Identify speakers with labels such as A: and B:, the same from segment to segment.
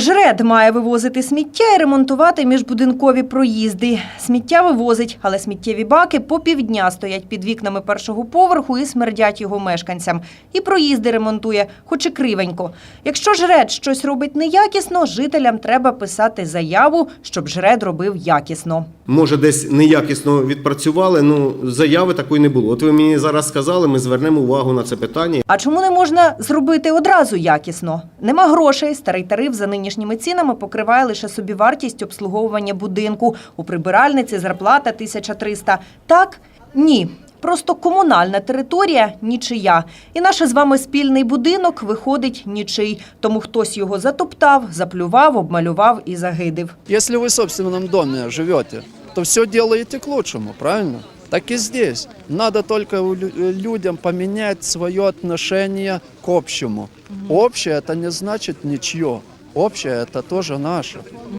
A: Жред має вивозити сміття і ремонтувати міжбудинкові проїзди. Сміття вивозить, але сміттєві баки по півдня стоять під вікнами першого поверху і смердять його мешканцям. І проїзди ремонтує, хоч і кривенько. Якщо жред щось робить неякісно, жителям треба писати заяву, щоб жред робив якісно.
B: Може, десь неякісно відпрацювали, ну заяви такої не було. От ви мені зараз сказали, ми звернемо увагу на це питання.
A: А чому не можна зробити одразу якісно? Нема грошей. Старий тариф за нинішніми цінами покриває лише собівартість обслуговування будинку. У прибиральниці зарплата 1300. Так? Ні. Просто комунальна територія нічия. І наш з вами спільний будинок виходить нічий. Тому хтось його затоптав, заплював, обмалював і загидив.
C: Если вы в собственном доме живете, то все делаете к лучшему, правильно? Так и здесь. Надо только людям поменять свое отношение к общему. Общее это не значит ничье. Общее это тоже наше.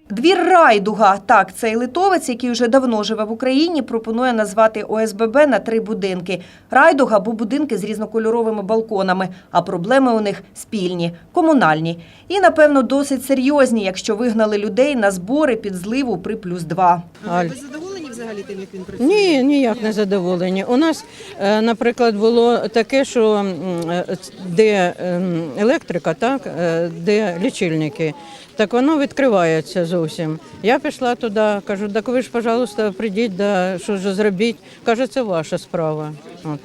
A: Двір Райдуга. Так, цей литовець, який вже давно живе в Україні, пропонує назвати ОСББ на три будинки. Райдуга, бо будинки з різнокольоровими балконами, а проблеми у них спільні, комунальні. І, напевно, досить серйозні, якщо вигнали людей на збори під зливу при плюс два.
D: Аль.
E: Ви задоволені взагалі тим, як він працює?
D: Ні, ніяк не задоволені. У нас, е, наприклад, було таке, що е, де ем, електрика, так, е, де лічильники, так воно відкривається зовсім. Я пішла туди, кажу, так ви ж, пожалуйста, прийдіть, да, що ж зробіть. Каже, це ваша справа. От.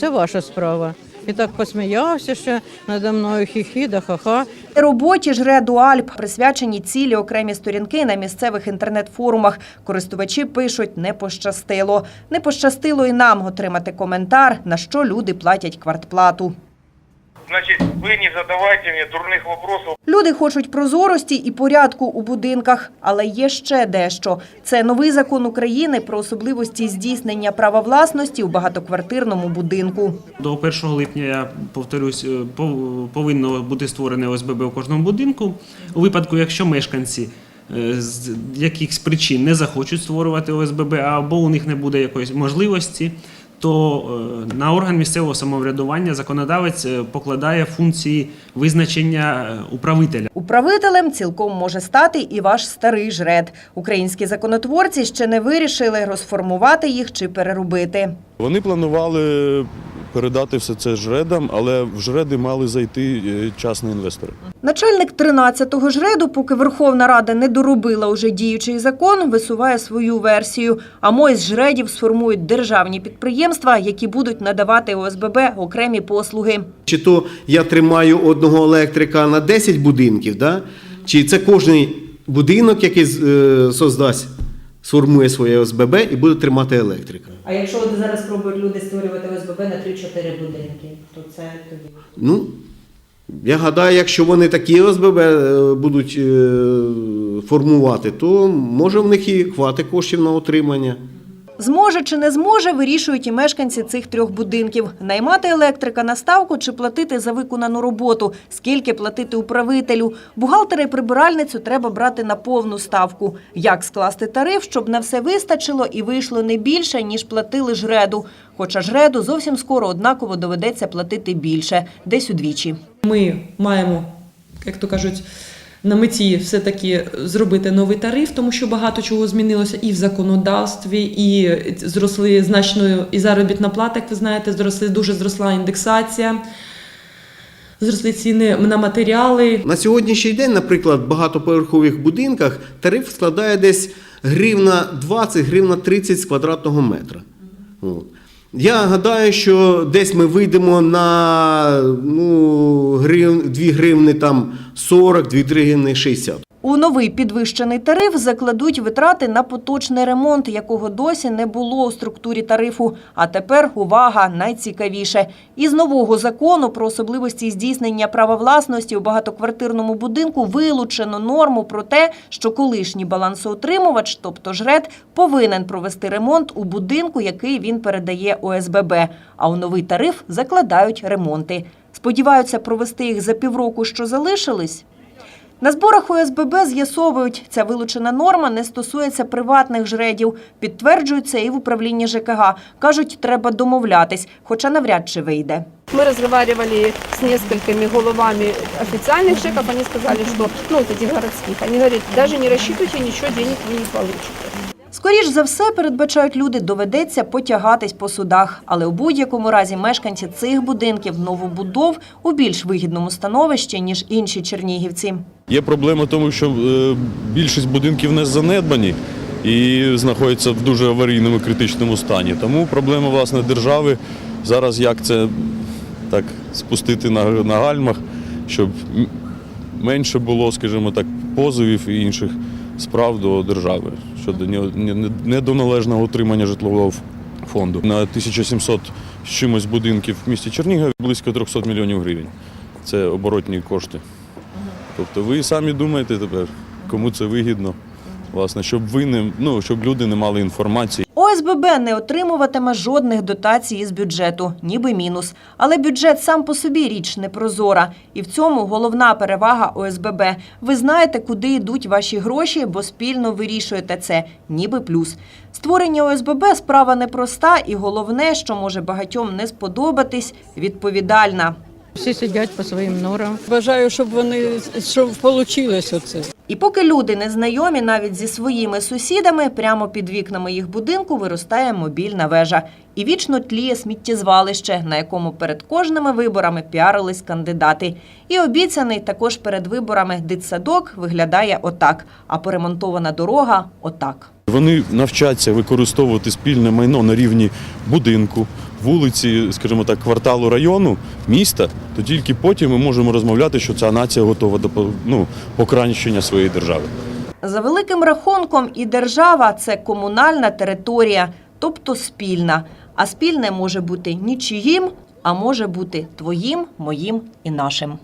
D: Це ваша справа. І так посміявся ще надо мною хі-хі, да ха-ха.
A: Роботі Реду Альп присвячені цілі окремі сторінки на місцевих інтернет-форумах. Користувачі пишуть не пощастило. Не пощастило і нам отримати коментар, на що люди платять квартплату.
F: Значит, вы не задавайте мне дурных вопросов.
A: Люди хочуть прозорості і порядку у будинках, але є ще дещо. Це новий закон України про особливості здійснення права власності у багатоквартирному будинку.
G: До 1 липня, я повторюсь, е, повинно бути створене ОСББ у кожному будинку. У випадку, якщо мешканці е, з якихось причин не захочуть створювати ОСББ, або у них не буде якоїсь можливості, то е, на орган місцевого самоврядування законодавець е, покладає функції визначення е, управителя.
A: Управителем цілком може стати і ваш старий жред. Українські законотворці ще не вирішили розформувати їх чи переробити.
H: Вони планували передати все це жредам, але в жреди мали зайти е, частні інвестори.
A: Начальник 13-го жреду, поки Верховна Рада не доробила уже діючий закон, висуває свою версію. А мой з жредів сформують державні підприємства, які будуть надавати ОСББ окремі послуги.
B: Чи то я тримаю одного електрика на 10 будинків, да? чи це кожний будинок, який е, создасть, сформує своє ОСББ і буде тримати електрика.
I: А якщо от зараз спробують люди створювати ОСББ на 3-4 будинки, то це тоді.
B: Ну, я гадаю, якщо вони такі ОСББ е, будуть е, формувати, то може в них і хватить коштів на отримання.
A: Зможе чи не зможе, вирішують і мешканці цих трьох будинків. Наймати електрика на ставку чи платити за виконану роботу, скільки платити управителю. Бухгалтера і прибиральницю треба брати на повну ставку. Як скласти тариф, щоб на все вистачило і вийшло не більше, ніж платили жреду. Хоча жреду зовсім скоро однаково доведеться платити більше, десь удвічі.
E: Ми маємо, як то кажуть, на меті все-таки зробити новий тариф, тому що багато чого змінилося і в законодавстві, і зросли значно і заробітна плата, як ви знаєте, зросли дуже зросла індексація, зросли ціни на матеріали.
B: На сьогоднішній день, наприклад, в багатоповерхових будинках тариф складає десь гривна 20, гривна 30 з квадратного метра. От. Я гадаю, що десь ми вийдемо на ну, грив, 2 гривни там 40, 2 гривни 60.
A: У новий підвищений тариф закладуть витрати на поточний ремонт, якого досі не було у структурі тарифу. А тепер увага найцікавіше. Із нового закону про особливості здійснення права власності у багатоквартирному будинку вилучено норму про те, що колишній балансоутримувач, тобто жред, повинен провести ремонт у будинку, який він передає ОСББ. А у новий тариф закладають ремонти. Сподіваються провести їх за півроку, що залишились. На зборах ОСББ з'ясовують, ця вилучена норма не стосується приватних жредів. Підтверджують це і в управлінні ЖКГ. Кажуть, треба домовлятись, хоча навряд чи вийде.
J: Мы разговаривали с несколькими головами официальных ЖЭКов, они сказали, что, ну, вот этих городских, они говорят, даже не рассчитывайте, ничего, денег вы не получите.
A: Скоріш за все, передбачають люди, доведеться потягатись по судах. Але у будь-якому разі мешканці цих будинків новобудов у більш вигідному становищі, ніж інші чернігівці.
H: Є проблема в тому, що е, більшість будинків не занедбані і знаходяться в дуже аварійному критичному стані. Тому проблема власне держави зараз як це так спустити на, на гальмах, щоб менше було, скажімо так, позовів і інших справ до держави щодо недоналежного утримання житлового фонду. На 1700 з чимось будинків в місті Чернігів близько 300 мільйонів гривень. Це оборотні кошти. Тобто ви самі думаєте тепер, кому це вигідно, власне, щоб ви не ну щоб люди не мали інформації.
A: ОСББ не отримуватиме жодних дотацій із бюджету, ніби мінус. Але бюджет сам по собі річ непрозора. І в цьому головна перевага ОСББ. Ви знаєте, куди йдуть ваші гроші, бо спільно вирішуєте це, ніби плюс. Створення ОСББ справа непроста, і головне, що може багатьом не сподобатись, відповідальна.
D: Всі сидять по своїм норам.
K: Бажаю, щоб вони щоб вийшло оце.
A: І поки люди не знайомі навіть зі своїми сусідами, прямо під вікнами їх будинку виростає мобільна вежа. І вічно тліє сміттєзвалище, на якому перед кожними виборами піарились кандидати. І обіцяний також перед виборами дитсадок виглядає отак, а поремонтована дорога отак.
H: Вони навчаться використовувати спільне майно на рівні будинку, вулиці, скажімо так, кварталу району, міста, то тільки потім ми можемо розмовляти, що ця нація готова до ну, покращення своєї держави.
A: За великим рахунком, і держава це комунальна територія, тобто спільна. А спільне може бути нічиїм, а може бути твоїм, моїм і нашим.